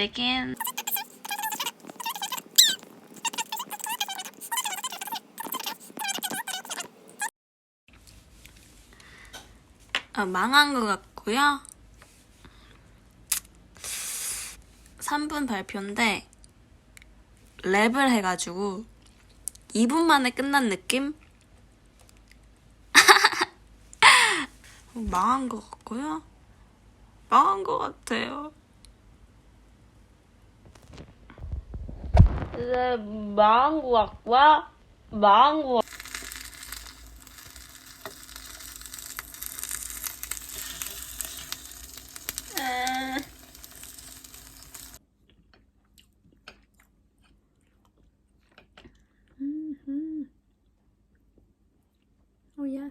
begin. 어, 망한 것 같고요. 3분 발표인데 랩을 해가지고 2분 만에 끝난 느낌? 어, 망한 것 같고요. 망한 것 같아요. 네, 망한 것 같고요. 망한 것 같... 오예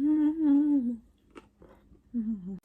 Mm-hmm.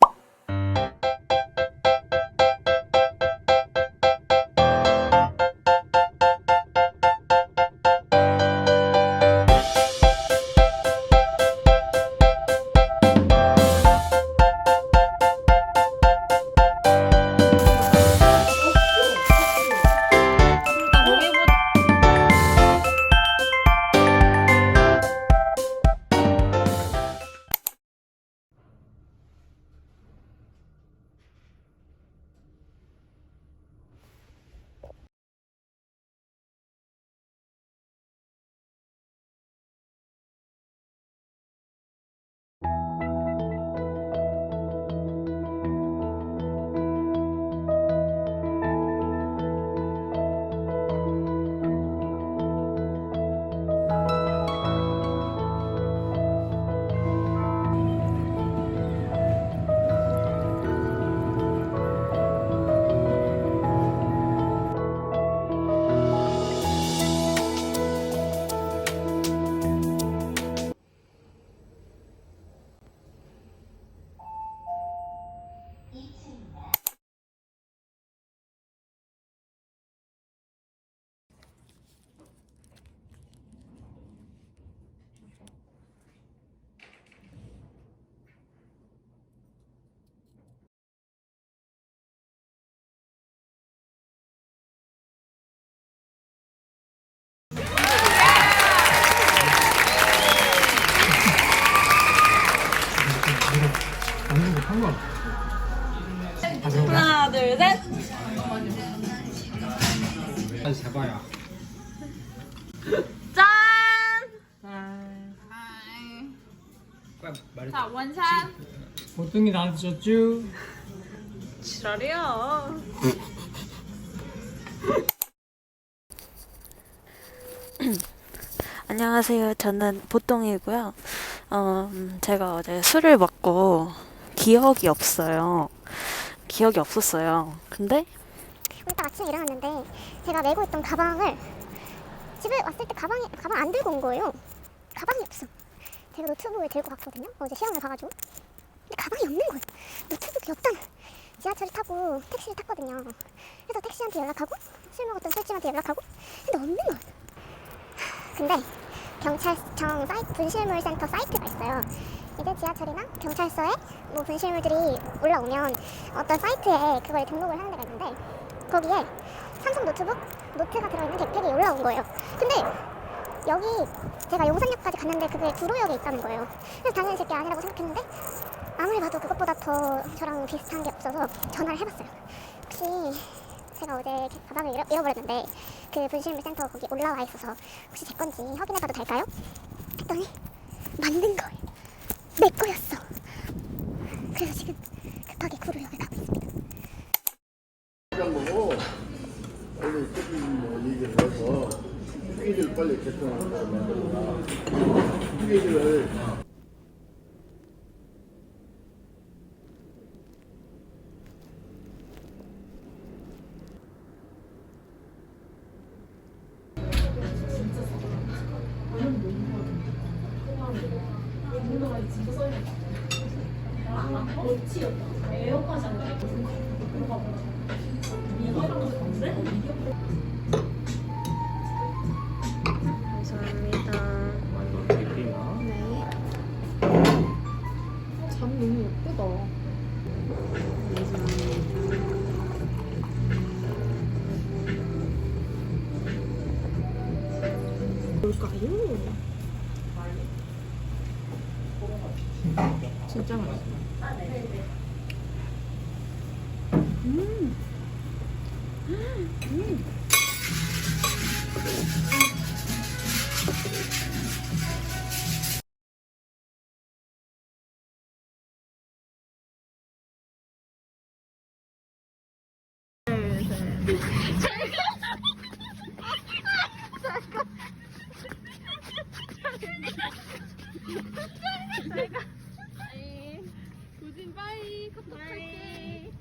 다시 잡아야. 짠. 빨리 말해. 자 원샷. 보통이 다 드셨죠? 지랄이야. 안녕하세요. 저는 보통이고요. 어, 음, 제가 어제 술을 먹고 기억이 없어요. 기억이 없었어요. 근데 이따 아침에 일어났는데 제가 메고 있던 가방을 집에 왔을 때 가방이 가방 안 들고 온 거예요. 가방이 없어. 제가 노트북을 들고 갔거든요. 어제 시험을 봐가지고. 근데 가방이 없는 거예요. 노트북이 없다는. 지하철을 타고 택시를 탔거든요. 그래서 택시한테 연락하고 술 먹었던 술집한테 연락하고 근데 없는 거예요. 하, 근데 경찰청 사이트 분실물 센터 사이트가 있어요. 이제 지하철이나 경찰서에 뭐 분실물들이 올라오면 어떤 사이트에 그걸 등록을 하는 데가 있는데 거기에 삼성 노트북 노트가 들어있는 백팩이 올라온 거예요. 근데 여기 제가 용산역까지 갔는데 그게 구로역에 있다는 거예요. 그래서 당연히 제게 아니라고 생각했는데 아무리 봐도 그것보다 더 저랑 비슷한 게 없어서 전화를 해봤어요. 혹시 제가 어제 가방을 잃어, 잃어버렸는데 그 분실물 센터 거기 올라와 있어서 혹시 제 건지 확인해봐도 될까요? 했더니 맞는 거예요. 내 거였어. 그래서 지금 급하게 구로역을 가고 있습니다. 빨리 개편을 한다면 후계기를 에어컨 장난 이거랑 건데? 진짜 맛있어. 음. 음. 잠깐 잠깐 잠깐 아이, 도진 네. 네. 빠이. 카톡 할게.